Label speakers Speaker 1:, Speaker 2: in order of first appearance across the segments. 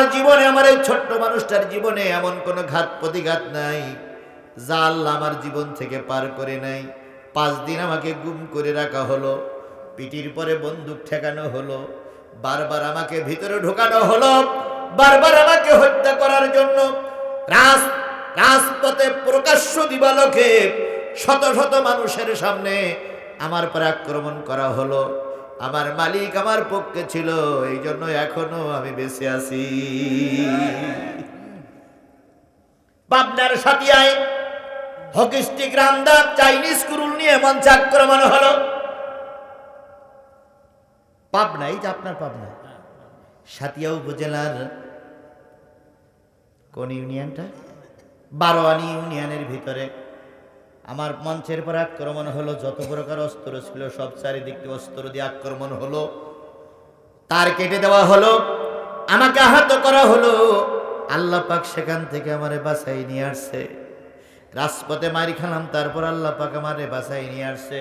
Speaker 1: আমার জীবনে, আমার এই ছোট্ট মানুষটার জীবনে এমন কোনো ঘাত প্রতিঘাত নাই, যা আল্লাহ আমার জীবন থেকে পার করে নাই। পাঁচ দিন আমাকে গুম করে রাখা হলো, পিটির পরে বন্দুক ঠেকানো হলো, বারবার আমাকে ভিতরে ঢোকানো হলো, বারবার আমাকে হত্যা করার জন্য রাজ রাজপথে প্রকাশ্য দিবালোকে শত শত মানুষের সামনে আমার পর আক্রমণ করা হলো। আমার মালিক আমার পক্ষে ছিল এই জন্য এখনও আমি বেঁচে আছি। পাবনার সাথিয়ায় হকিস্টিক রামদার চাইনিজ কুরুল নিয়ে মঞ্চে আক্রমণ হলো। পাবনাই যে আপনার পাবনা। সাতিয়া উপজেলার কোন ইউনিয়নটা? বারোয়ানি ইউনিয়নের ভিতরে। আমার মঞ্চের পর আক্রমণ হলো, যত প্রকার অস্ত্র ছিল, সব চারিদিক অস্ত্র দিয়ে আক্রমণ হলো। তার কেটে দেওয়া হলো, আমাকে আহত করা হলো। আল্লাহ পাক সেখান থেকে আমারে বাসাই নিয়ে আসছে। রাজপথে মারি খেলাম, তারপর আল্লাহ পাক আমারে বাসাই নিয়ে আসছে।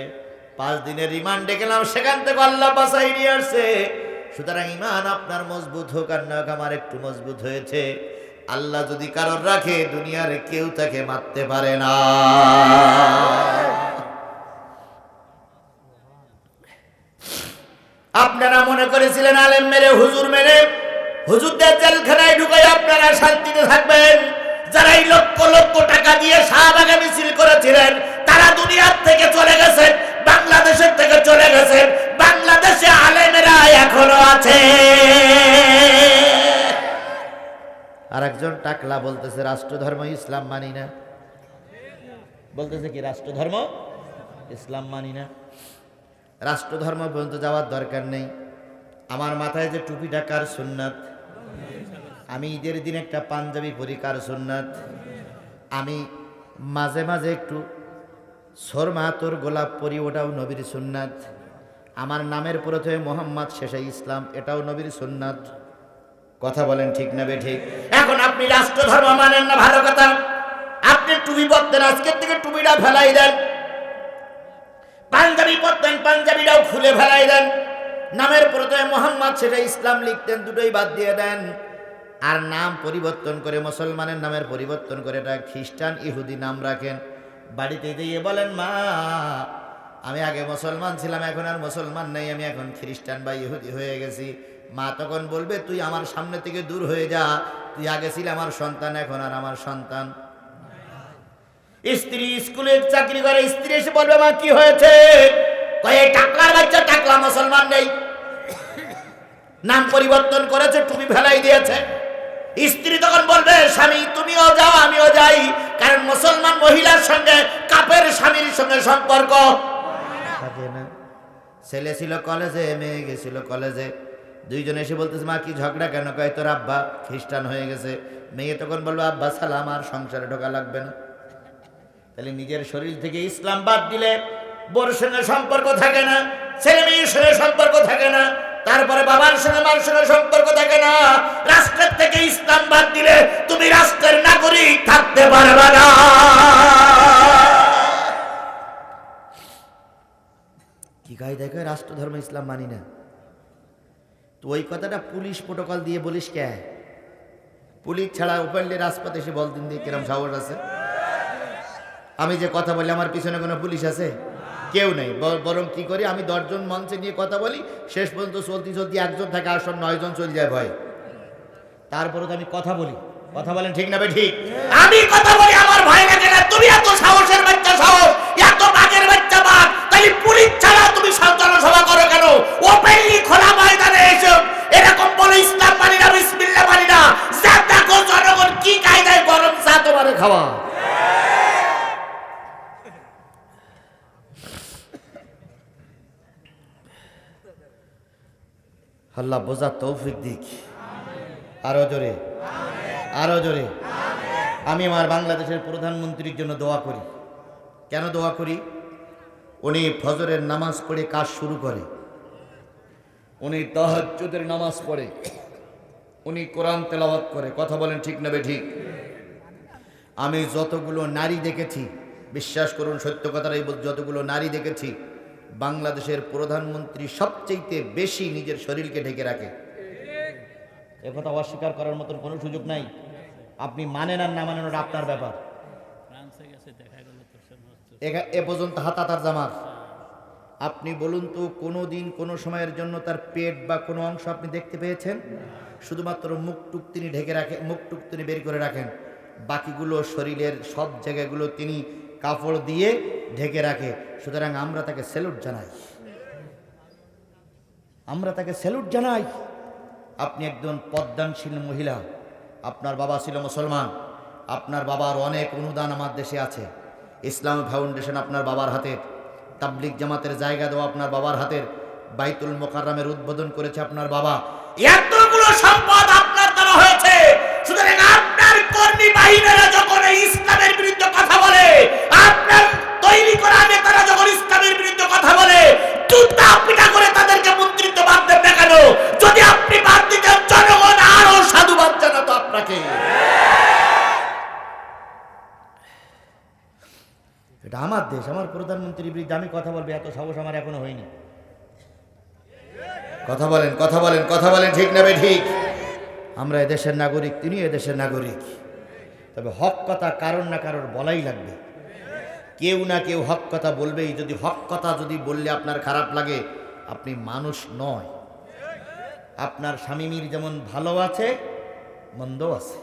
Speaker 1: পাঁচ দিনের রিমান্ডে গেলাম, সেখান থেকে আল্লাহ বাসাই নিয়ে আসছে। সুতরাং ইমান আপনার মজবুত হোক আর না আমার একটু মজবুত হয়েছে। আল্লাহ যদি কারোর রাখে, দুনিয়ার কেউ তাকে মারতে পারে না। আপনারা মনে করেছিলেন আলেম মেরে, হুজুর মেরে, হুজুরদের জেলখানায় ঢুকাই আপনারা শান্তিতে থাকবেন। যারা এই লক্ষ লক্ষ টাকা দিয়ে শাহবাগে মিছিল করেছিলেন, তারা দুনিয়ার থেকে চলে গেছেন, বাংলাদেশের থেকে চলে গেছেন, বাংলাদেশে আলেমেরা এখনও আছে। আর একজন টাকলা বলতেছে, রাষ্ট্রধর্ম ইসলাম মানি না। বলতেছে কি, রাষ্ট্রধর্ম ইসলাম মানি না? রাষ্ট্রধর্ম পর্যন্ত যাওয়ার দরকার নেই। আমার মাথায় যে টুপিটা কার সুন্নাত? আমি ঈদের দিন একটা পাঞ্জাবি পরি, কার সুন্নাত? আমি মাঝে মাঝে একটু সরমাতর গোলাপ পরি, ওটাও নবীর সুন্নাত। আমার নামের প্রথমে মোহাম্মদ, শেষে ইসলাম, এটাও নবীর সুন্নাত। কথা বলেন ঠিক না ঠিক? এখন আপনি রাষ্ট্রধর্ম মানেন না, ভালো কথা। আপনি টুপি পরতেন, আজকের থেকে টুপিটা ফেলাই দেন। পাঞ্জাবি পরতেন, পাঞ্জাবিটাও খুলে ফেলাই দেন। নামের প্রথমে মোহাম্মদ সেটা ইসলাম লিখতেন, দুটোই বাদ দিয়ে দেন। আর নাম পরিবর্তন করে, মুসলমানের নামের পরিবর্তন করে এটা খ্রিস্টান ইহুদি নাম রাখেন। বাড়িতে দিয়ে বলেন, মা, আমি আগে মুসলমান ছিলাম, এখন আর মুসলমান নেই, আমি এখন খ্রিস্টান বা ইহুদি হয়ে গেছি। মা তখন বলবে তুই আমার সামনে থেকে দূর হয়ে যা। তুই আগে ছিল আমার সন্তান এখন আর আমার সন্তান। স্ত্রী স্কুলে চাকরি করে স্ত্রী এসে বলবে মা কি হয়েছে? কয়ে টাকলার বাচ্চা টাকলা মুসলমান নেই। নাম পরিবর্তন করেছে টুপি ফেলাই দিয়েছে। স্ত্রী তখন বলবে স্বামী তুমিও যাও আমিও যাই। কারণ মুসলমান মহিলার সঙ্গে কাপের স্বামীর সঙ্গে সম্পর্ক। থাকে না। ছেলে ছিল কলেজে মেয়ে গেছিল কলেজে। দুইজন এসে বলতেছে, মা, কি ঝগড়া কেন? কয়, তোর আব্বা খ্রিস্টান হয়ে গেছে। মেয়ে তখন বলব আব্বা, সালাম, আর সংসারে ঢোকা লাগবে না। তাহলে নিজের শরীর থেকে ইসলাম বাদ দিলে বোর সঙ্গে সম্পর্ক থাকে না, ছেলে মেয়ের সঙ্গে সম্পর্ক থাকে না, তারপরে বাবার সঙ্গে মার সঙ্গে সম্পর্ক থাকে না। রাষ্ট্রের থেকে ইসলাম বাদ দিলে তুমি রাষ্ট্রের নাগরিক থাকতে পারবে না। কি দেখে রাষ্ট্র ধর্ম ইসলাম মানি না। তো ওই কথাটা পুলিশ প্রোটোকল দিয়ে বলিস কে? পুলিশ ছাড়া ওপেনলি রাজপথে এসে বলতেন দিয়ে কিরম সাহস আছে? আমি যে কথা বলি, আমার পিছনে কোনো পুলিশ আছে? কেউ নেই। বরং কি করি, আমি দশজন মঞ্চে নিয়ে কথা বলি, শেষ পর্যন্ত চলতি চলতি একজন থাকে আসন নয়জন চলে যায় ভয়। তারপরে তো আমি কথা বলি। কথা বলেন ঠিক না ঠিক। আমি কথা বলি, আমার ভয় লাগে না। তুমি এত সাহসের বাচ্চা, সাহস। এত বাঘের বাচ্চা বাঘ। তাহলে পুলিশ ছাড়া তুমি সন্তান সভা করো কেন? ওপেনলি খোলা এসো এরকম বলে ইসলাম মানি না, বিসমিল্লাহ মানি না। যা দেখো জনগণ, কি কায়দায় গরম চা তোমারে খাওয়া? আল্লাহ বোঝার তৌফিক দিক। আরও জোরে। আরও জোরে। আমি আমার বাংলাদেশের প্রধানমন্ত্রীর জন্য দোয়া করি। কেন দোয়া করি? উনি ফজরের নামাজ পড়ে কাজ শুরু করে। উনি তাহাজ্জুদের নামাজ পড়ে। উনি কোরআন তেলাওয়াত করে। কথা বলেন ঠিক নেবে ঠিক? আমি যতগুলো নারী দেখেছি বিশ্বাস করুন সত্য কথাটাই যতগুলো নারী দেখেছি বাংলাদেশের প্রধানমন্ত্রী সবচেয়ে বেশি নিজের শরীরকে ঢেকে রাখে। একথা অস্বীকার করার মতন কোনো সুযোগ নাই। আপনি মানেন আর না মানেন আপনার ব্যাপার। এ পর্যন্ত হাতাতার জামার আপনি বলুন তো, কোনো দিন, কোনো সময়ের জন্য তার পেট বা কোনো অংশ আপনি দেখতে পেয়েছেন? শুধুমাত্র মুখটুক তিনি ঢেকে রাখেন মুখটুক তিনি বের করে রাখেন। বাকিগুলো শরীরের সব জায়গাগুলো তিনি কাপড় দিয়ে ঢেকে রাখে। সুতরাং আমরা তাকে স্যালুট জানাই। আমরা তাকে স্যালুট জানাই। আপনি একজন পদ্মানশীল মহিলা। আপনার বাবা ছিল মুসলমান। আপনার বাবার অনেক অনুদান আমার দেশে আছে। ইসলাম ফাউন্ডেশন আপনার বাবার হাতের তাবলিক জামাতের জায়গা দেওয়া আপনার বাবার হাতের বাইতুল মোকাররামের উদ্বোধন করেছে আপনার বাবা। এতগুলো সম্পদ আপনার দ্বারা হয়েছে। সুতরাং আপনার কর্মী বাহিনীরা যখন ইসলামের বিরুদ্ধে কথা আপনার তৈরি করা নেতারা যখন ইসলামের বিরুদ্ধে কথা করে তাদেরকে মন্ত্রিত্ব আপনাকে। এটা আমার দেশ, আমার প্রধানমন্ত্রীর বিরুদ্ধে আমি কথা বলব, এত সাহস আমার এখনও হয়নি। কথা বলেন কথা বলেন কথা বলেন, ঠিক নেবে ঠিক আমরা এদেশের নাগরিক তিনি এদেশের নাগরিক। তবে হক কথা কারণ না কারোর বলাই লাগবে। কেউ না কেউ হক কথা বলবেই। যদি হক কথা যদি বললে আপনার খারাপ লাগে, আপনি মানুষ নয়। আপনার স্বামীমির যেমন ভালো আছে মন্দ আছে।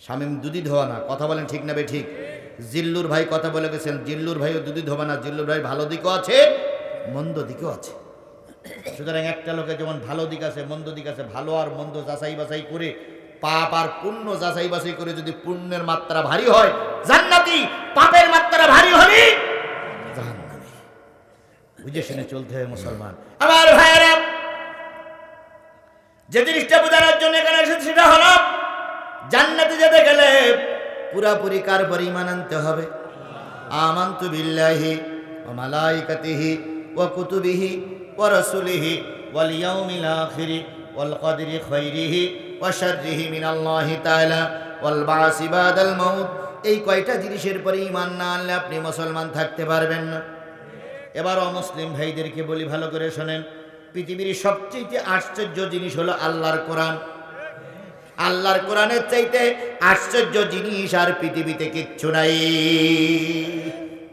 Speaker 1: স্বামীম দুদি ধোয়া না। কথা বলেন ঠিক নেবে ঠিক জিল্লুর ভাই কথা বলে গেছেন, জিল্লুর ভাইও দুধি ধোবা না, জিল্লুর ভাই ভালো দিকও আছে, মন্দ দিকও আছে। সুতরাং একটা লোকের যেমন ভালো দিক আছে, মন্দ দিক আছে, ভালো আর মন্দ যাচাই বাছাই করে, পাপ আর পুণ্য যাচাই বাছাই করে যদি পুণ্যের মাত্রা ভারী হয়, জান্নাতি পাপের মাত্রা ভারী হলে বুঝে শুনে চলতে হয় মুসলমান। আমার ভাইয়েরা, যে জিনিসটা বোঝানোর জন্য এখানে এসেছে সেটা হলো, জান্নাতে যেতে গেলে পুরাপুরি কার পরিমাণ আনতে হবে? আমান্তু বিল্লাহি ও মালাইকাতিহি ও কুতুবিহি ও রসুলিহি ওয়াল ইয়াউমিল আখিরি ওয়াল কদরি খাইরিহি ওয়া শাররিহি মিনাল্লাহি তাআলা ওয়াল বাসি বাদাল মাউত। এই কয়টা জিনিসের পরে ঈমান না আনলে আপনি মুসলমান থাকতে পারবেন না। এবার অমুসলিম ভাইদেরকে বলি, ভালো করে শোনেন। পৃথিবীর সবচেয়ে আশ্চর্য জিনিস হলো আল্লাহর কোরআন। আল্লাহর কোরআনের চাইতে আশ্চর্য জিনিস আর পৃথিবীতে কিচ্ছু নাই।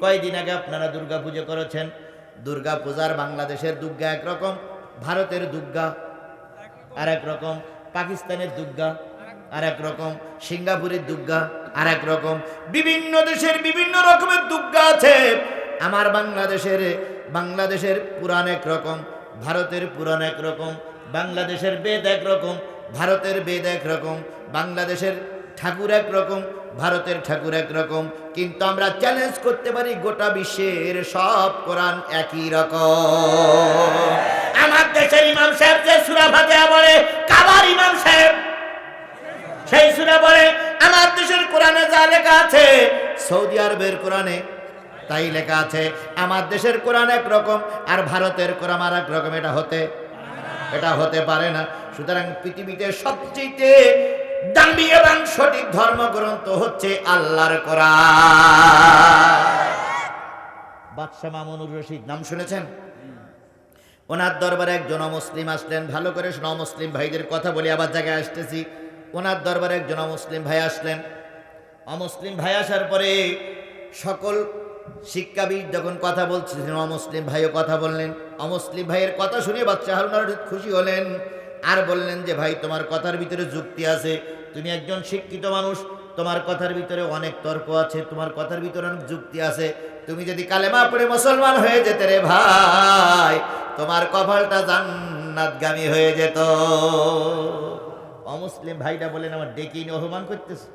Speaker 1: কয়দিন আগে আপনারা দুর্গা পুজো করেছেন? দুর্গা পূজার বাংলাদেশের দুর্গা একরকম, ভারতের দুর্গা আর এক রকম, পাকিস্তানের দুর্গা আর এক রকম, সিঙ্গাপুরের দুর্গা আর এক রকম, বিভিন্ন দেশের বিভিন্ন রকমের দুর্গা আছে। আমার বাংলাদেশের বাংলাদেশের পুরাণ এক রকম ভারতের পুরাণ এক রকম বাংলাদেশের বেদ এক রকম ভারতের বেদ এক রকম, বাংলাদেশের ঠাকুর এক রকম, ভারতের ঠাকুর এক রকম, কিন্তু আমরা চ্যালেঞ্জ করতে পারি গোটা বিশ্বের সব কোরআন একই রকম। আমার দেশের ইমাম সাহেব যে সুরা ফাতিহা বলে, কাবার ইমাম সাহেব? সেই সুরা বলে, আমার দেশের কোরআনে যা লেখা আছে, সৌদি আরবের কোরআনে তাই লেখা আছে, আমার দেশের কোরআন এক রকম আর ভারতের কোরআন আর এক রকম, এটা হতে এটা হতে পারে না। সুতরাং পৃথিবীতে সবচেয়ে দামি এবং সঠিক ধর্মগ্রন্থ হচ্ছে আল্লাহর কোরআন। বাদশাহ মামুনুর রশিদ, নাম শুনেছেন? ওনার দরবারে একজন অমুসলিম আসলেন, ভালো করে শোনা অমুসলিম ভাইদের কথা বলে, আবার জায়গায় আসতেছি। ওনার দরবারে একজন অমুসলিম ভাই আসলেন। অমুসলিম ভাই আসার পরে সকল শিক্ষাবিদ যখন কথা বলছিলেন, অমুসলিম ভাইও কথা বললেন। অমুসলিম ভাইয়ের কথা শুনে বাচ্চা হারুনার খুশি হলেন। আর বললেন যে, ভাই, তোমার কথার ভিতরে যুক্তি আছে। তুমি একজন শিক্ষিত মানুষ, তোমার কথার ভিতরে অনেক তর্ক আছে, তোমার কথার ভিতরে অনেক যুক্তি আছে। তুমি যদি কালেমা পড়ে মুসলমান হয়ে যেতে রে ভাই, তোমার কপালটা জান্নাতগামী হয়ে যেত। অমুসলিম ভাইটা বলেন আমার ডেকে নিয়ে অপমান করতেছে।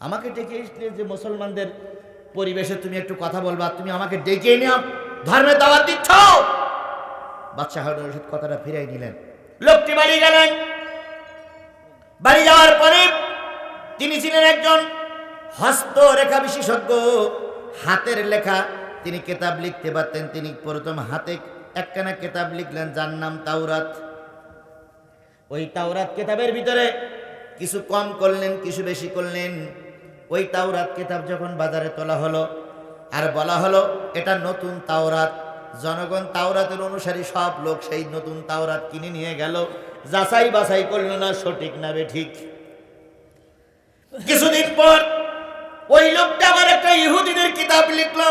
Speaker 1: আমাকে ডেকে এসলে যে মুসলমানদের পরিবেশে তুমি একটু কথা বলবা, তুমি আমাকে ডেকে নিয়ে ধর্মের দাওয়াত দিচ্ছ? বাদশাহ রশিদ কথাটা ফিরাই নিলেন। লোকটি বাড়ি গেলেন। বাড়ি যাওয়ার পরে তিনি ছিলেন একজন হস্তরেখা বিশেষজ্ঞ। হাতের লেখা তিনি কেতাব লিখতে পারতেন। তিনি প্রথম হাতে একখানা কেতাব লিখলেন, যার নাম তাওরাত। ওই তাওরাত কেতাবের ভিতরে কিছু কম করলেন, কিছু বেশি করলেন। ওই তাওরাত কেতাব যখন বাজারে তোলা হলো, আর বলা হলো, এটা নতুন তাওরাত। জনগণ তাওরাতের অনুসারী সব লোক সেই নতুন তাওরাত কিনে নিয়ে গেল। যাচাই বাছাই করল না, সঠিক না বে ঠিক। কিছুদিন পর ওই লোকটা আবার একটা ইহুদিদের কিতাব লিখলো,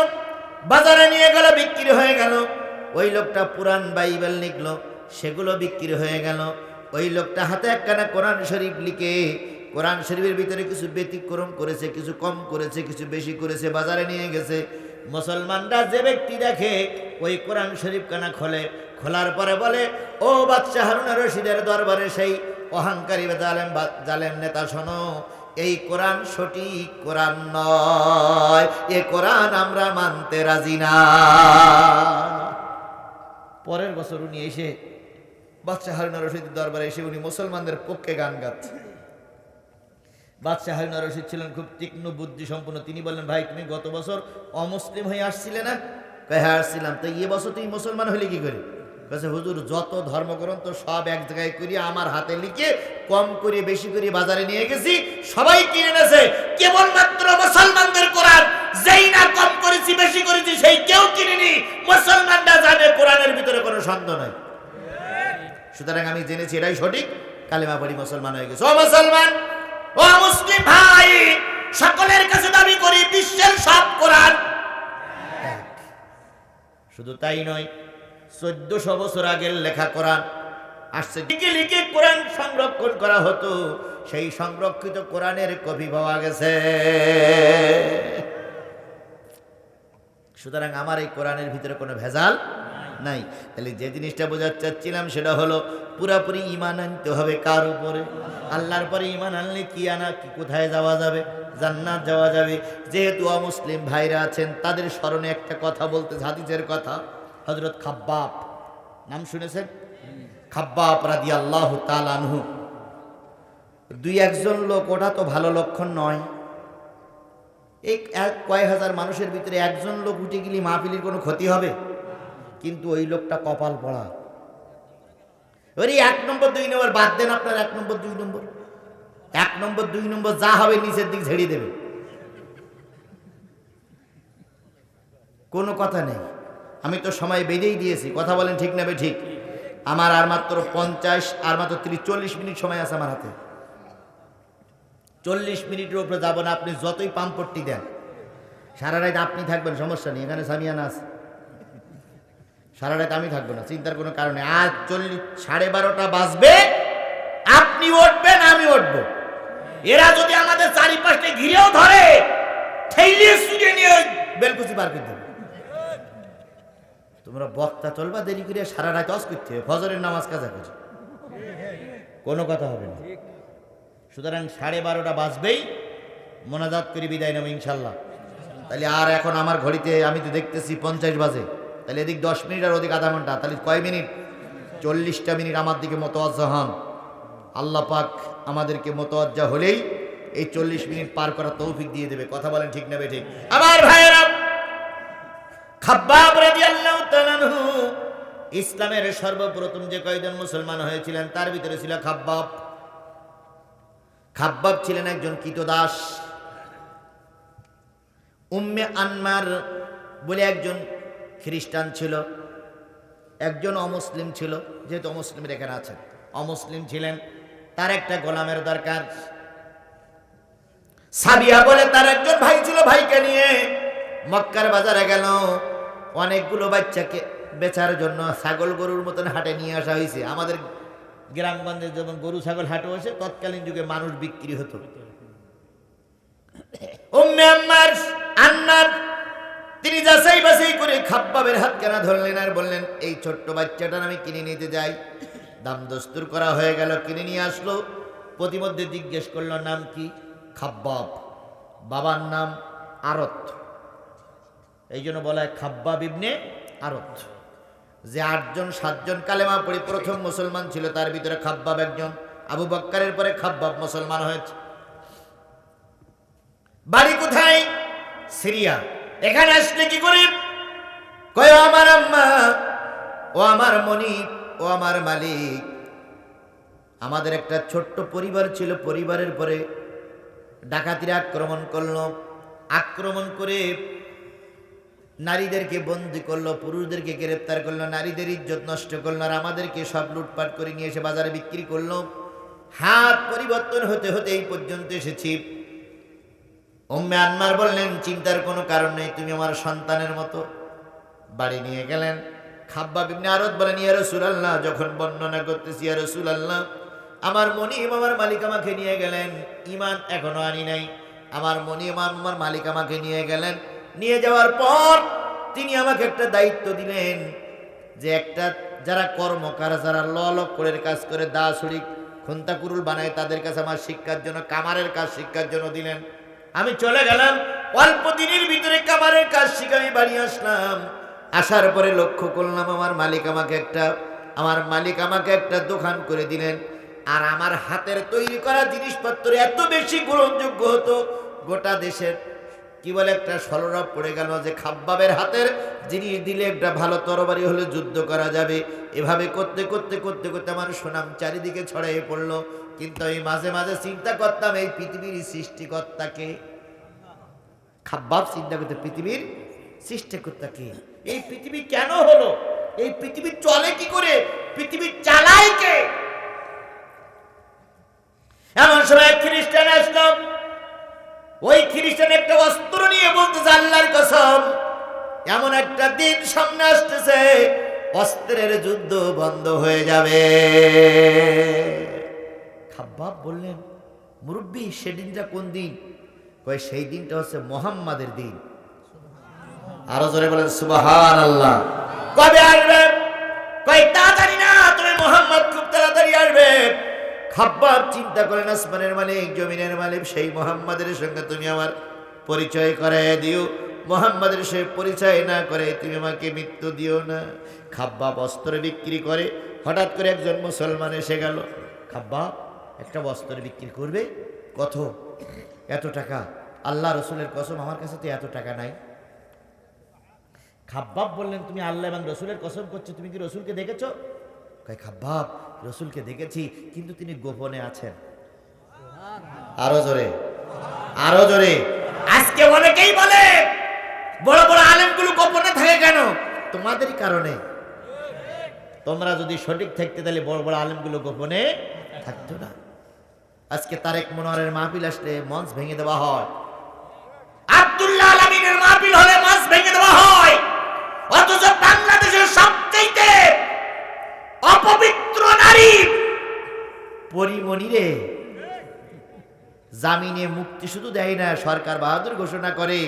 Speaker 1: বাজারে নিয়ে গেল, বিক্রি হয়ে গেল। ওই লোকটা পুরান বাইবেল লিখলো, সেগুলো বিক্রি হয়ে গেল। ওই লোকটা হাতে একখানা কোরআন শরীফ লিখে, কোরআন শরীফের ভিতরে কিছু ব্যতিক্রম করেছে, কিছু কম করেছে, কিছু বেশি করেছে, বাজারে নিয়ে গেছে। মুসলমানরা যে ব্যক্তি দেখে ওই কোরআন শরীফ কানা খোলে, খোলার পরে বলে, ও বাদশাহ হারুন রশিদের দরবারে সেই অহংকারী জালেম জালেম নেতা শোনো, এই কোরআন সঠিক কোরআন নয়, এ কোরআন আমরা মানতে রাজি না। পরের বছর উনি এসে বাচ্চা হারুনা রশিদের দরবারে এসে উনি মুসলমানদের পক্ষে গান গাচ্ছে। বাদশাহ হারুনা রশিদ ছিলেন খুব তীক্ষ্ণ বুদ্ধি সম্পন্ন। তিনি বললেন, ভাই, তুমি গত বছর অমুসলিম হয়ে আসছিলে না? হ্যাঁ আসছিলাম। তো এ বছর তুমি মুসলমান হলে কি করে? কাছে হুজুর, যত ধর্মগ্রন্থ সব এক জায়গায় করি আমার হাতে লিখে কম করে বেশি করে বাজারে নিয়ে গেছি, সবাই কিনে নেছে। কেবলমাত্র মুসলমানদের কোরআন, যেই না কম করেছি, বেশি করেছি, সেই কেউ কিনেনি। মুসলমানরা জানে কোরআনের ভিতরে কোনো সন্দেহ নাই। সুতরাং আমি জেনেছি এটাই সঠিক। কালেমা পড়ি মুসলমান হয়ে গেছে। ও মুসলমান ও মুসলিম ভাই, সকলের কাছে দাবি করি, বিশ্বের সব কোরআন শুধু তাই নয়, চোদ্দশো বছর আগের লেখা কোরআন আসছে। লিখে লিখে কোরআন সংরক্ষণ করা হতো, সেই সংরক্ষিত কোরআনের কপি পাওয়া গেছে। সুতরাং আমার এই কোরআনের ভিতরে কোনো ভেজাল নাই। তাহলে যে জিনিসটা বোঝাতে চাচ্ছিলাম সেটা হলো, পুরাপুরি ইমান আনতে হবে কার উপরে? আল্লাহর পরে ইমান আনলে কি আনা, কি কোথায় যাওয়া যাবে? জান্নাত যাওয়া যাবে। যেহেতু অমুসলিম ভাইরা আছেন, তাদের স্মরণে একটা কথা বলতে, হাদিসের কথা। হজরত খাব্বাব, নাম শুনেছেন? খাব্বাপ রাদি আল্লাহ তালানহু দুই একজন লোক, ওটা তো ভালো লক্ষণ নয়। এই এক, কয়েক হাজার মানুষের ভিতরে একজন লোক উঠে গেলে মাহফিলির কোনো ক্ষতি হবে? কিন্তু ওই লোকটা কপাল পড়া। ওই এক নম্বর, দুই নম্বর বাদ দেন আপনার, এক নম্বর, দুই নম্বর। এক নম্বর, দুই নম্বর যা হবে নিচের দিক ঝেড়ে দেবে। কোনো কথা নেই। আমি তো সময় বেঁধেই দিয়েছি। কথা বলেন ঠিক নেবে ঠিক? আমার আর মাত্র পঞ্চাশ, আর মাত্র তিরিশ, চল্লিশ মিনিট সময় আছে আমার হাতে। চল্লিশ মিনিটের উপরে যাব না, আপনি যতই পাম্পট্টি দেন। সারা রাত আপনি থাকবেন, সমস্যা নেই। এখানে সামিয়ানা আছে। সারা রাত আমি থাকব না, চিন্তার কোনো কারণে আজ চল্লিশ সাড়ে বারোটা বাজবে, আপনি উঠবেন, আমি উঠবো। এরা যদি আমাদের চারিপাশে ঘিরেও ধরে ঠেলিয়ে সুরিয়ে নিয়ে বেলকুচি পার করে দেবে। তোমরা বক্তা চলবা, দেরি করে সারা রাত অস করতে হবে, ফজরের নামাজ কাজা করে। কোনো কথা হবে না। সুতরাং সাড়ে বারোটা বাজবেই, মোনাজাত করে বিদায় নেব ইনশাল্লাহ। তাহলে আর এখন আমার ঘড়িতে, আমি তো দেখতেছি পঞ্চাশ বাজে। তাহলে এদিক দশ মিনিট আর ওদিক আধা ঘণ্টা। তাহলে কয় মিনিট? চল্লিশটা মিনিট আমার দিকে মতোয়াজ্জা হন। আল্লাহ পাক আমাদেরকে মতোয়াজ্জা হলেই এই চল্লিশ মিনিট পার করার তৌফিক দিয়ে দেবে। কথা বলেন ঠিক না ঠিক আমার ভাইয়েরা, খাব্বাব রাদিয়াল্লাহু ইসলামের সর্বপ্রথম যে কয়জন মুসলমান হয়েছিলেন, তার ভিতরে ছিল খাব্বাব। খাব্বাব ছিলেন একজন কীতদাস উম্মে আনমার বলে একজন খ্রিস্টান ছিল, একজন অমুসলিম ছিল, যেহেতু অমুসলিমের এখানে আছেন। অমুসলিম ছিলেন, তার একটা গোলামের দরকার। সাবিয়া বলে, তার একজন ভাই ছিল ভাইকে নিয়ে মক্কার বাজারে গেল। অনেকগুলো বাচ্চাকে বেচার জন্য ছাগল গরুর মতন হাটে নিয়ে আসা হয়েছে। আমাদের গ্রামগঞ্জে যেমন গরু, ছাগল হাটে বসে তৎকালীন যুগে মানুষ বিক্রি হতো। আম্মার আন্নার তিনি যাচাই বাছাই করে খাব্বাবের হাত কেনা ধরলেন আর বললেন, এই ছোট্ট বাচ্চাটার আমি কিনে নিতে যাই। দাম দস্তুর করা হয়ে গেল, কিনে নিয়ে আসলো। প্রতিমধ্যে জিজ্ঞেস করল, নাম কি? খাব্বাব। বাবার নাম আরত। এই জন্য বলা হয় খাব্বাব ইবনে আরত। যে আটজন, সাতজন কালেমা পড়ে প্রথম মুসলমান ছিল, তার ভিতরে খাব্বাব একজন। আবু বক্কারের পরে খাব্বাব মুসলমান হয়েছে। বাড়ি কোথায়? সিরিয়া। এখানে আসলে কি করি? কয় আমার আম্মা, ও আমার মনি ও আমার মালিক। আমাদের একটা ছোট্ট পরিবার ছিল, পরিবারের পরে ডাকাতিরা আক্রমণ করল। আক্রমণ করে নারীদেরকে বন্দি করল, পুরুষদেরকে গ্রেপ্তার করল, নারীদের ইজ্জত নষ্ট করল, আর আমাদেরকে সব লুটপাট করে নিয়ে এসে বাজারে বিক্রি করল। হাত পরিবর্তন হতে হতে এই পর্যন্ত এসেছি। উম্মে আনমার বললেন, চিন্তার কোনো কারণ নেই, তুমি আমার সন্তানের মতো। বাড়ি নিয়ে গেলেন। খাব্বা বিবনে আরত বলেন, ইয়া রাসূলুল্লাহ, যখন বর্ণনা করতেছি, ইয়া রাসূলুল্লাহ, আমার মনিম আমার মালিক আমাকে নিয়ে গেলেন। ইমান এখনও আনি নাই। আমার মনিম আমার মালিক আমাকে নিয়ে গেলেন। নিয়ে যাওয়ার পর তিনি আমাকে একটা দায়িত্ব দিলেন যে একটা, যারা কর্মকার, যারা ল করে কাজ করে দা ছুরি খুন্তা কুরুল বানায়, তাদের কাছে আমার শিক্ষার জন্য, কামারের কাজ শিক্ষার জন্য দিলেন। আমি চলে গেলাম। অল্প দিনের ভিতরে কামারের কাজ শিখে আমি বাড়ি আসলাম। আসার পরে লক্ষ্য করলাম আমার মালিক আমাকে একটা, আমার মালিক আমাকে একটা দোকান করে দিলেন। আর আমার হাতের তৈরি করা জিনিসপত্র এত বেশি গ্রহণযোগ্য হতো, গোটা দেশের কি বলে? একটা সলরব পড়ে গেল যে খাব্বাবের হাতের জিনিস দিলে একটা ভালো তরবারি হলে যুদ্ধ করা যাবে। এভাবে করতে করতে করতে করতে আমার সুনাম চারিদিকে ছড়িয়ে পড়ল। কিন্তু আমি মাঝে মাঝে চিন্তা করতাম, এই পৃথিবীর সৃষ্টিকর্তাকে খাব্বাব চিন্তা করতে, পৃথিবীর সৃষ্টিকর্তাকে। এই পৃথিবী কেন হলো? এই পৃথিবী চলে কি করে? পৃথিবী চালায় কে? এমন সময় খ্রিস্টান আসলাম ওই খ্রিস্টান একটা অস্ত্র নিয়ে বলতেছে, আল্লাহর কসম, এমন একটা দিন সামনে আসতেছে, অস্ত্রের যুদ্ধ বন্ধ হয়ে যাবে। খাব্বাব বললেন, মুরব্বী সেদিনটা কোন দিন? কয়, সেই দিনটা হচ্ছে মোহাম্মদের দিন। আরও জোরে বলেন সুবাহান আল্লাহ কবে আসবে? কয় তাড়াতাড়ি না তুমি মোহাম্মদ খুব তাড়াতাড়ি আসবে। খাব্বাব চিন্তা করেন আসমানের মালিক, জমিনের মালিক, সেই মোহাম্মদের সঙ্গে তুমি আমার পরিচয় করাই দিও। মোহাম্মদের সে পরিচয় না করে তুমি আমাকে মৃত্যু দিও না। খাব্বাব বস্ত্র বিক্রি করে হঠাৎ করে একজন মুসলমান এসে গেল। খাব্বা একটা বস্ত্র বিক্রি করবে? কত? এত টাকা। আল্লাহ রসুলের কসম, আমার কাছে তো এত টাকা নাই। খাব্বাব বললেন, তুমি আল্লাহ এবং রসুলের কসম করছ, তুমি কি রসুলকে দেখেছ? কয় খাব্বাব, রসুলকে দেখেছি, কিন্তু তিনি গোপনে আছেন। আরও জোরে আরও জোরে। আজকে অনেকেই বলে, বড় বড় আলেমগুলো গোপনে থাকে কেন? তোমাদেরই কারণে। তোমরা যদি সঠিক থাকতে, তাহলে বড় বড় আলেমগুলো গোপনে থাকতো না। আজকে তারেক মনোয়ারের মাহফিল আসলে মঞ্চ ভেঙে দেওয়া হয়। আব্দুল্লাহ আলমিনের মাহফিল হলে মঞ্চ ভেঙে দেওয়া হয়। অথচ বাংলাদেশের সবচেয়ে অপবিত্র নারী। পরিমণিরে, জামিনে মুক্তি শুধু দেয় না, সরকার বাহাদুর ঘোষণা করে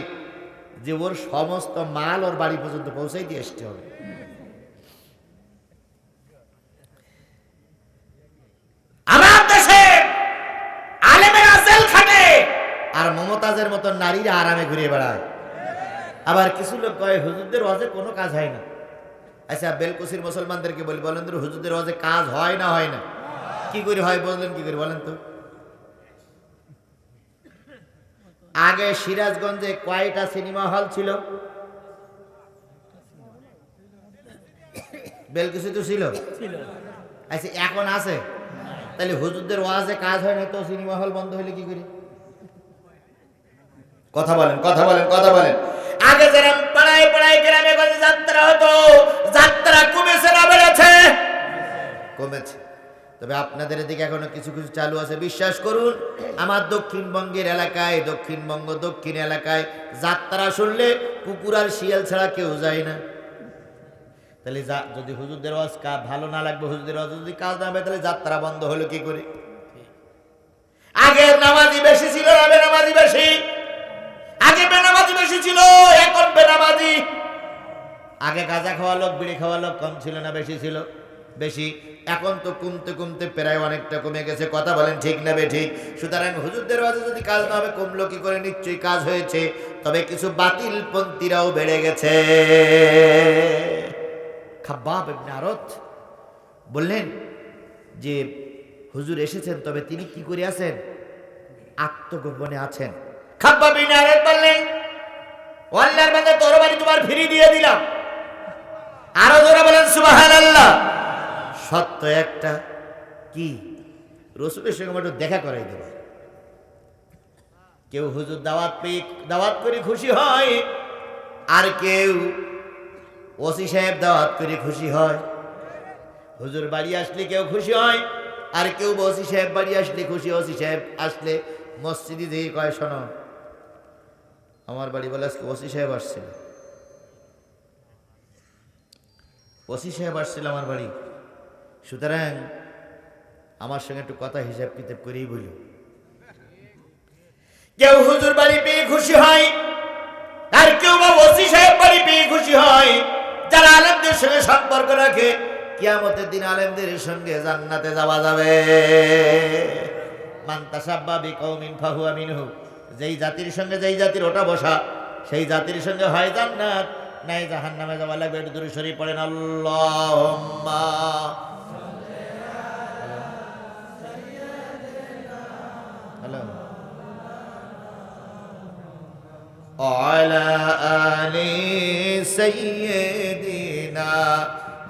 Speaker 1: যে ওর সমস্ত মাল ওর বাড়ি পর্যন্ত পৌঁছাই দিয়ে আসতে হবে। আমার দেশে আলেমেরা জেল খাটে আর মমতাজের মতো নারীরা আরামে ঘুরে বেড়ায়। আবার কিছু লোক কয়, হুজুরদের ওয়াজে কোনো কাজ হয় না। আচ্ছা বেলকুসির মুসলমানদেরকে বলি বলেন তো হুজুরদের ওয়াজে কাজ হয় না হয় না? কি করে হয় বললেন কি করে বলেন তো? আগে সিরাজগঞ্জে কয়টা সিনেমা হল ছিল? বেলকুসি তো ছিল? আচ্ছা এখন আছে? তাহলে হুজুরদের ওয়াজে কাজ হয় না তো সিনেমা হল বন্ধ হলে কি করি? কথা বলেন কথা বলেন কথা বলেন। আগে যেরকম পাড়ায় পাড়ায় গ্রামে গঞ্জে যাত্রা হতো কমেছে। তবে আপনাদের এদিকে এখনও কিছু কিছু চালু আছে। বিশ্বাস করুন, আমার দক্ষিণবঙ্গের এলাকায়, দক্ষিণবঙ্গ দক্ষিণ এলাকায় যাত্রা শুনলে কুকুর আর শিয়াল ছাড়া কেউ যায় না। তাহলে যা, যদি হুজুরদের ওয়াজ কা, ভালো না লাগবে হুজুরদের ওয়াজ, যদি কাজ না হবে, তাহলে যাত্রা বন্ধ হলো কি করে? আগের নামাজি বেশি ছিল না বেনামাজি বেশি। আগে বেনামাজি বেশি ছিল, এখন বেনামাজি। আগে গাঁজা খাওয়া লোক, বিড়ি খাওয়া লোক কম ছিল না, বেশি ছিল। বেশি। এখন তো কমতে কমতে প্রায় অনেকটা কমে গেছে। কথা বলেন ঠিক না বে ঠিক? সুতরাং হুজুরদের ওয়াজে যদি কাজ না হবে, কমলো কি করে? নিশ্চয়ই কাজ হয়েছে। তবে কিছু বাতিল পন্থীরাও বেড়ে গেছে। খাব্বাব আরত বললেন যে, হুজুর এসেছেন, তবে তিনি কি করে আছেন? আত্মগোপনে আছেন। খাব্বাব আরত বললেন আল্লাহর বান্দা তরবারি তোমার ফিরি দিয়ে দিলাম। আরও জোরে বলেন, সুবহানাল্লাহ। সত্য একটা কি? রসুলের সঙ্গে একটু দেখা করাই দেবে। কেউ হুজুর দাওয়াত পেয়ে দাওয়াত করে খুশি হয়, আর কেউ ওসি সাহেব দাওয়াত করে খুশি হয়। হুজুর বাড়ি আসলে কেউ খুশি হয়, আর কেউ ওসি সাহেব বাড়ি আসলে খুশি ওসি সাহেব আসলে মসজিদে দিয়ে কয়, শোনো, আমার বাড়ি বলে আজকে ওসি সাহেব আসছিল। ওসি সাহেব আসছিল আমার বাড়ি। সুতরাং আমার সঙ্গে একটু কথা হিসাব কিতাব করেই বলি। কেউ হুজুর বাড়ি পেয়ে খুশি হয়, আর কেউ বা ওসি সাহেব বাড়ি পেয়ে খুশি হয়, যারা আলেমদের সঙ্গে সম্পর্ক রাখে, কিয়ামতের দিন আলেমদের সঙ্গে জান্নাতে যাওয়া যাবে। মান্তাসাব্বা বিকৌমিন ফাহু আমিনহু যেই জাতির সঙ্গে যেই জাতির ওটা বসা, সেই জাতির সঙ্গে হয় জান্নাত, নাই জাহান নামে যাওয়া লাগবে, একটু দূরে সরিয়ে পড়েন। আল্লাহ وعلى آل سيدنا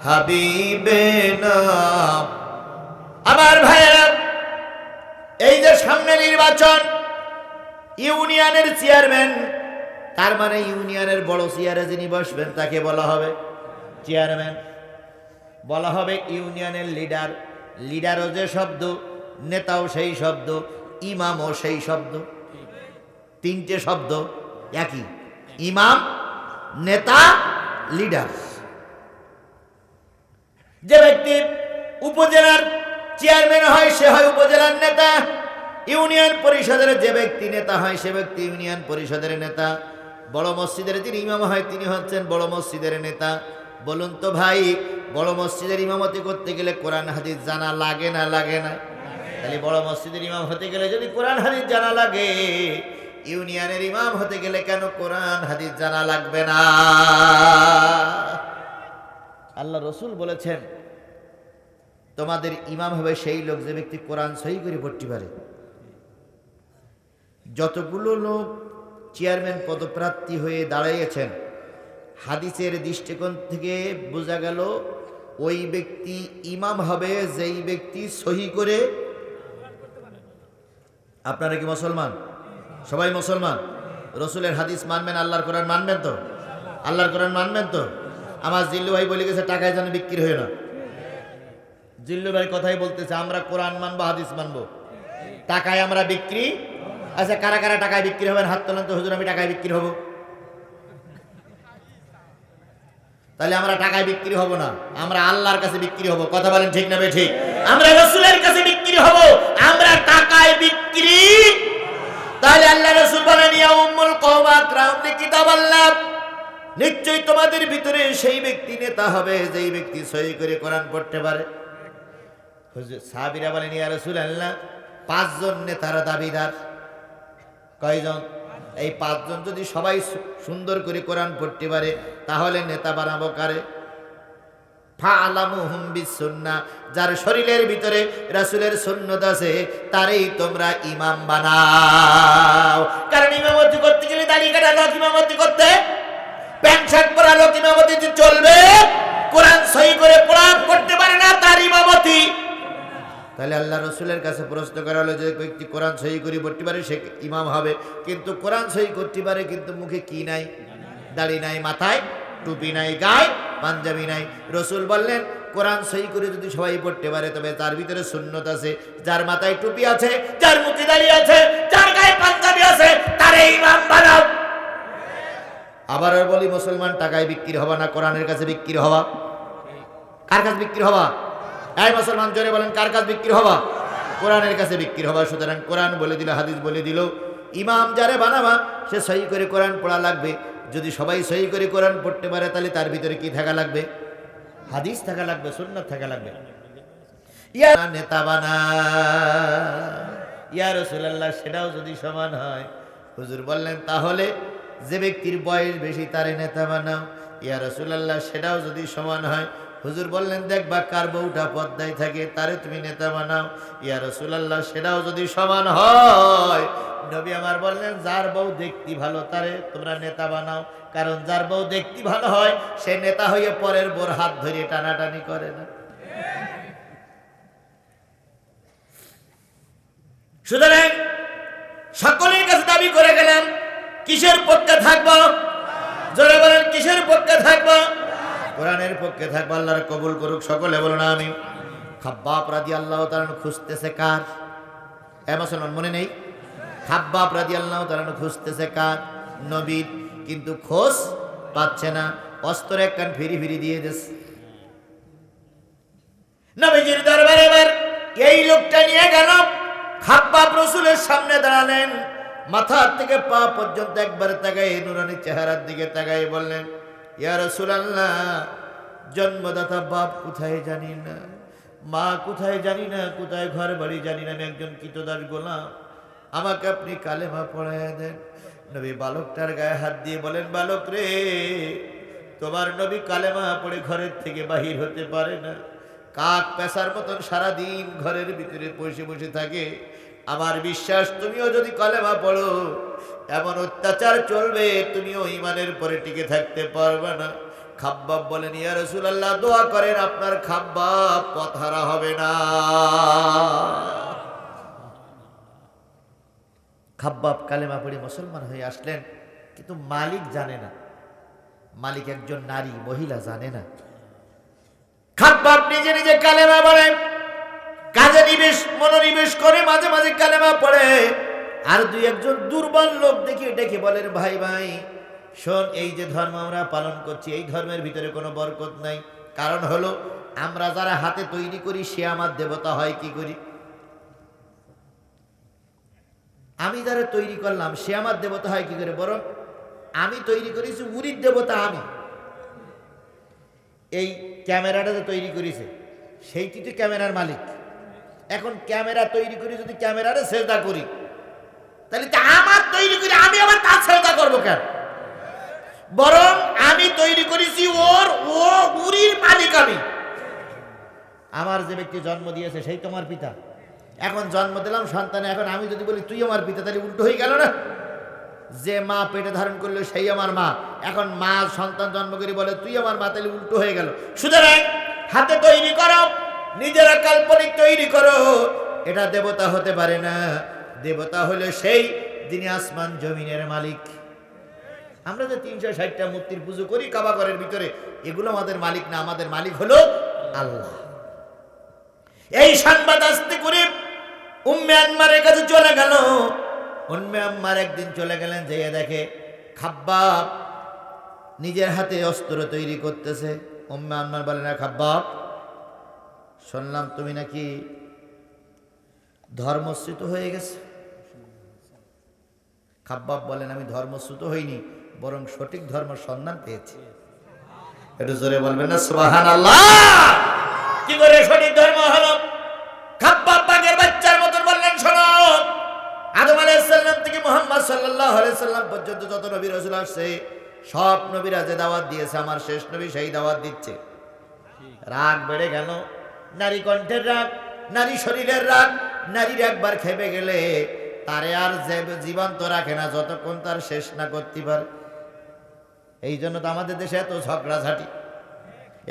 Speaker 1: হাবিবেনা আমার ভাইয়েরা এই যে সামনে নির্বাচন ইউনিয়নের চেয়ারম্যান তার মানে ইউনিয়নের বড় চেয়ারে যিনি বসবেন তাকে বলা হবে চেয়ারম্যান বলা হবে ইউনিয়নের লিডার লিডারও যে শব্দ নেতাও সেই শব্দ ইমামও সেই শব্দ তিনটে শব্দ একই ইমাম, নেতা, লিডার। যে ব্যক্তি উপজেলার চেয়ারম্যান হয়, সে হয় উপজেলার নেতা। ইউনিয়ন পরিষদের যে ব্যক্তি নেতা হয়, সে ব্যক্তি ইউনিয়ন পরিষদের নেতা। বড় মসজিদের যিনি ইমাম হয়, তিনি হচ্ছেন বড় মসজিদের নেতা। বলুন তো ভাই, বড় মসজিদের ইমামতি করতে গেলে কোরআন, হাদিস জানা লাগে না লাগে না? তাহলে বড় মসজিদের ইমাম হতে গেলে যদি কোরআন, হাদিস জানা লাগে ইউনিয়নের ইমাম হতে গেলে কেন কোরআন, হাদিস জানা লাগবে না? আল্লাহ রসুল বলেছেন, তোমাদের ইমাম হবে সেই লোক যে ব্যক্তি কোরআন সহি করে পড়তে পারে। যতগুলো লোক চেয়ারম্যান পদপ্রার্থী হয়ে দাঁড়িয়েছেন, হাদিসের দৃষ্টিকোণ থেকে বোঝা গেল, ওই ব্যক্তি ইমাম হবে যেই ব্যক্তি সহি করে আপনারা কি মুসলমান? সবাই মুসলমান? রসুলের হাদিস মানবেন, আল্লাহর কোরআন মানবেন তো? আল্লাহর কোরআন মানবেন তো? আমার জিল্লু ভাই বলে গেছে, টাকায় যেন বিক্রি হয় না। জিল্লু ভাই কথাই বলতেছে, আমরা কোরআন মানবো, হাদিস মানবো। টাকায় আমরা বিক্রি? আচ্ছা কারা কারা টাকায় বিক্রি হবেন? হাত তোলেন তো, হুজুর, আমি টাকায় বিক্রি হব। তাহলে আমরা টাকায় বিক্রি হব না, আমরা আল্লাহর কাছে বিক্রি হব। কথা বলেন ঠিক না ঠিক? আমরা রসুলের কাছে বিক্রি হব, আমরা টাকায় বিক্রি তাহলে আল্লাহ রসুল বলেন, ইয়া উম্মুল আকরামনি কিতাব আল্লাহ। তোমাদের ভিতরে সেই ব্যক্তি নেতা হবে, যেই ব্যক্তি সহি করে কোরআন পড়তে পারে। সাহাবীরা বলেন, ইয়া রাসূলুল্লাহ, পাঁচজন নেতারা দাবিদার। কয়জন? এই পাঁচজন যদি সবাই সুন্দর করে কোরআন পড়তে পারে, তাহলে নেতা বানাবো কারে? যার শরীরের ভিতরে রাসূলের সুন্নাত আছে, তারই তোমরা ইমাম বানাও। কারণ ইমামতি করতে গেলে দাঁড়িয়ে কাটা লোক ইমামতি করতে, প্যান্ট শার্ট পরা লোক ইমামতি চলবে, কোরআন সহি করে কোরআন করতে পারে না তার ইমামতি। তাহলে আল্লাহ রসুলের কাছে প্রশ্ন করা হলো যে, ব্যক্তি কোরআন সহি করে পড়তে পারে, সে ইমাম হবে। কিন্তু কোরআন সহি করতে পারে, কিন্তু মুখে কি নাই? দাড়ি নাই, মাথায় টুপি নাই, গায়ে পাঞ্জাবি নাই। রসুল বললেন, কোরআন সই করে যদি সবাই পড়তে পারে, তবে তার ভিতরে সুন্নত আছে। যার মাথায় টুপি আছে, যার মুখে দাড়ি আছে, যার গায়ে পাঞ্জাবি আছে, তারে বানাও। আবার বলি, মুসলমান টাকায় বিক্রি হবা না, কোরআনের কাছে বিক্রি হবা? কার কাছে বিক্রি হবা? এই মুসলমান জোরে বলেন, কার কাছে বিক্রি হবা? কোরআনের কাছে বিক্রি হবা, সুতরাং কোরআন বলে দিল, হাদিস বলে দিল। ইমাম যারে বানাবা, সে সহি করে কোরআন পড়া লাগবে। যদি সবাই সহি করে কোরআন পড়তে পারে, তাহলে তার ভিতরে কি থাকা লাগবে? হাদিস থাকা লাগবে, সুন্নাত থাকা লাগবে। ইয়া নেতা বানা, ইয়া রসুল্লাহ সেটাও যদি সমান হয়। হুজুর বললেন, তাহলে যে ব্যক্তির বয়স বেশি, তারে নেতা বানাও। ইয়া রসুল্লাহ সেটাও যদি সমান হয় হুজুর বললেন দেখবা কার বউটা পদ্মায় থাকে, তারে তুমি নেতা বানাও। ইয়া রসুল্লাহ সেটাও যদি সমান হয়। নবী আমার বললেন, যার বউ দেখতে ভালো, তারে তোমরা নেতা বানাও। কারণ যার বউ দেখতে ভালো হয়, সে নেতা হয়ে পরের বোর হাত ধরে টানাটানি করে না। সুতরাং সকলের কাছে দাবি করে গেলাম, কিসের পক্ষে থাকব? জোরে বলেন, কিসের পক্ষে থাকব? কোরআনের পক্ষে থাকব, আল্লাহর কবুল করুক, সকলে বলুন আমি খাব্বাব রাদি আল্লাহ তাআলা খুঁজতেছে কার? এ মুসলমান, মনে নেই? খাব্বাব রাদি আল্লাহ তাআলা খুঁজতেছে কার? নবীর। কিন্তু খোঁজ পাচ্ছে না, অস্ত্র এক কান ফিরি ফিরি দিয়ে দিচ্ছে নবীজির দরবারে এবার এই লোকটা নিয়ে গেল। খাব্বাব রসুলের সামনে দাঁড়ালেন। মাথা থেকে পা পর্যন্ত একবার তাকাই নুরানি চেহারার দিকে তাকাই বললেন ইয়া রসুলাল্লাহ, জন্মদাতা বাপ কোথায় জানি না, মা কোথায় জানি না, কোথায় ঘর বাড়ি জানি না, আমি একজন কীতদাস গোলাম। আমাকে আপনি কালেমা পড়ায় দেন। নবী বালকটার গায়ে হাত দিয়ে বলেন, বালক রে, তোমার নবী কালেমা পড়ে ঘরের থেকে বাহির হতে পারে না। কাক পেশার মতন সারাদিন ঘরের ভিতরে বসে বসে থাকে। আমার বিশ্বাস, তুমিও যদি কলেমা পড়ো এমন অত্যাচার চলবে, তুমিও ইমানের পরে টিকে থাকতে পারবে না। খাব্বাব বলেন, ইয়া রাসূলুল্লাহ, দোয়া করেন, আপনার খাব্বাব পথহারা হবে না। খাব্বাব কালেমা পড়ে মুসলমান হয়ে আসলেন, কিন্তু মালিক জানে না। মালিক একজন নারী, মহিলা জানে না। খাব্বাব নিজে নিজে কালেমা পড়ে কাজে নিবেশ, মনোনিবেশ করে মাঝে মাঝে কালেমা পড়ে। আর দুই একজন দুর্বল লোক দেখি ডেকে বলেন, ভাই ভাই, শোন, এই যে ধর্ম আমরা পালন করছি, এই ধর্মের ভিতরে কোনো বরকত নাই। কারণ হলো, আমরা যারা হাতে তৈরি করি, সে আমার দেবতা হয়, কি করি? আমি যারা তৈরি করলাম, সে আমার দেবতা হয়, কি করে? বরং আমি তৈরি করেছি, উরির দেবতা আমি। এই ক্যামেরাটা যে তৈরি করেছে, সেইটি তো ক্যামেরার মালিক। এখন ক্যামেরা তৈরি করি যদি ক্যামেরারে সেজদা করি তাহলে আমার তৈরি করি আমি আবার তার সেজদা করব কেন? বরং আমি তৈরি করেছি ওর, ও উরির মালিক আমি। আমার যে ব্যক্তি জন্ম দিয়েছে, সেই তোমার পিতা। এখন জন্ম দিলাম, সন্তানে, এখন আমি যদি বলি তুই আমার পিতা, তাহলে উল্টো হয়ে গেল না? যে মা পেটে ধারণ করল, সেই আমার মা। এখন মা সন্তান জন্ম করে বলে তুই আমার মা, তাহলে উল্টো হয়ে গেল। সুতরাং হাতে তৈরি করো, নিজেরা কাল্পনিক তৈরি করো। এটা দেবতা হতে পারে না। দেবতা হলো সেই যিনি আসমান জমিনের মালিক। আমরা যে তিনশো ষাটটা মূর্তির পুজো করি কাবাগরের ভিতরে, এগুলো আমাদের মালিক না, আমাদের মালিক হলো আল্লাহ। এই সংবাদ আসতে করে উম্মে আনমারের কাছে চলে গেল। উম্মে আম্মার একদিন চলে গেলেন যে দেখে খাব্বাব নিজের হাতে অস্ত্র তৈরি করতেছে। উম্মে আম্মার বলে, না খাব্বাব, শুনলাম তুমি নাকি ধর্মচ্যুত হয়ে গেছে। খাব্বাব বলেন, আমি ধর্মচ্যুত হইনি, বরং সঠিক ধর্ম সন্ধান পেয়েছি। একটু জোরে বলবেন না সুবাহান কি করে সঠিক ধর্ম হলো? খাব্বাব বাচ্চার মতন বললেন, শোনো, আদম আলাইসাল্লাম থেকে মোহাম্মদ সাল্লাহ সাল্লাম পর্যন্ত যত নবী রসুল আসছে, সব নবীরা যে দাওয়াত দিয়েছে, আমার শেষ নবী সেই দাওয়াত দিচ্ছে। রাগ বেড়ে গেল। নারী কণ্ঠের রাগ, নারী শরীরের রাগ, নারীর একবার খেপে গেলে তারে আর জীবন্ত রাখে না, যতক্ষণ তার শেষ না করতে পারে। এই জন্য তো আমাদের দেশে এত ঝগড়াঝাটি।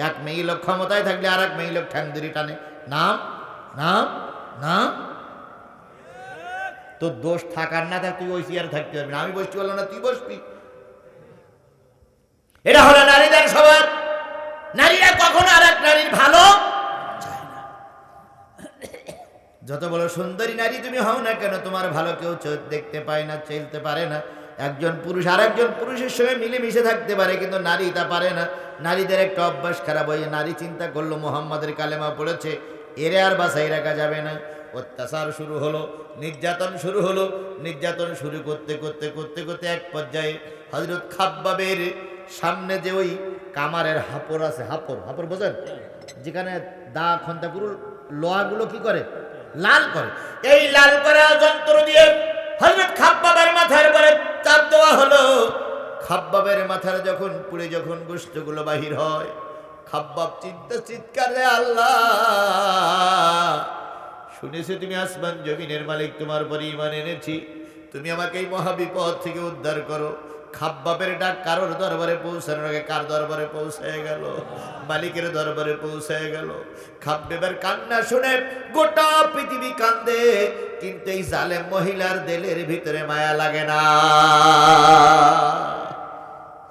Speaker 1: এক মেয়ে লোক ক্ষমতায় থাকলে আর এক মেয়ে লোক ঠ্যাং ধরি টানে। নাম নাম নাম। তোর দোষ থাকার না থাক, তুই ওই চেয়ারে থাকতে পারবি না। আমি বসতে পারলাম না, তুই বসবি। এটা হলো নারীদের সবার নারীরা কখনো আর এক নারীর ভালো। যত বড় সুন্দরী নারী তুমি হও না কেন, তোমার ভালো কেউ চোখ দেখতে পায় না, চলতে পারে না। একজন পুরুষ আর একজন পুরুষের সঙ্গে মিলেমিশে থাকতে পারে, কিন্তু নারী তা পারে না। নারীদের একটা অভ্যাস খারাপ হয়ে, নারী চিন্তা করল, মোহাম্মদের কালেমা পড়েছে, এরে আর বাসাই রাখা যাবে না। অত্যাচার শুরু হলো, নির্যাতন শুরু হলো, নির্যাতন শুরু করতে করতে করতে করতে এক পর্যায়ে হজরত খাব্বাবের সামনে যে ওই কামারের হাপড় আছে, হাপড় হাপড় বোঝেন? যেখানে দা খন্তাগুলো লোহাগুলো কি করে? লাল করে। এই লাল করা যন্ত্র দিয়ে হজরত খাব্বাবের মাথার পরে চাপ দেওয়া হলো। খাব্বাবের মাথার যখন পুড়ে যখন গোষ্ঠগুলো বাহির হয়, খাব্বাব চিন্তা চিৎকার আল্লাহ, শুনেছি তুমি আসমান জমিনের মালিক, তোমার পরে ইমান এনেছি। তুমি আমাকে এই মহাবিপদ থেকে উদ্ধার করো। খাব্বাবের ডাক কারোর দরবারে পৌঁছানোর আগে কার দরবারে পৌঁছে গেল? মালিকের দরবারে পৌঁছে গেল। খাব্বাবের কান্না শুনে গোটা পৃথিবী কান্দে, কিন্তু এই জালে মহিলার দেলের ভিতরে মায়া লাগে না।